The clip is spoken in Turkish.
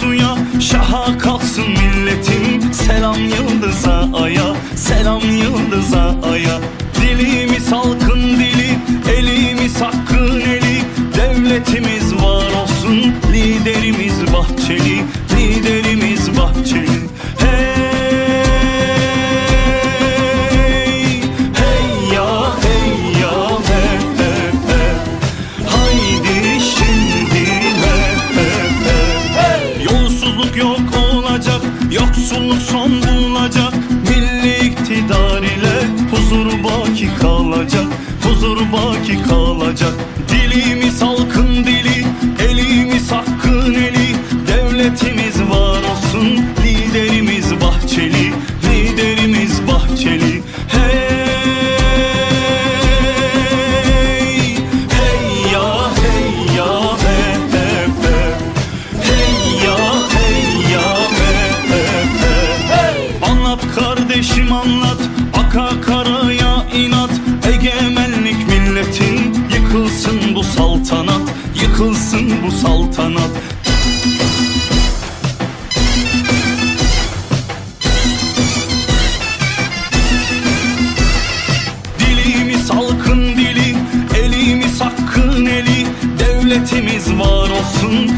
suya Şaha kalksın milletim Selam yıldıza aya Selam yıldıza aya. Dilimiz halkın dili Elimiz hakkın eli. Devletimiz var olsun Liderimiz bahçeli. Yoksulluk son bulacak. Milli iktidar ile Huzur baki kalacak. Huzur baki kalacak. Dilimiz halkın bu saltanat Yıkılsın bu saltanat. Dilimiz halkın dili Elimiz hakkın eli. Devletimiz var olsun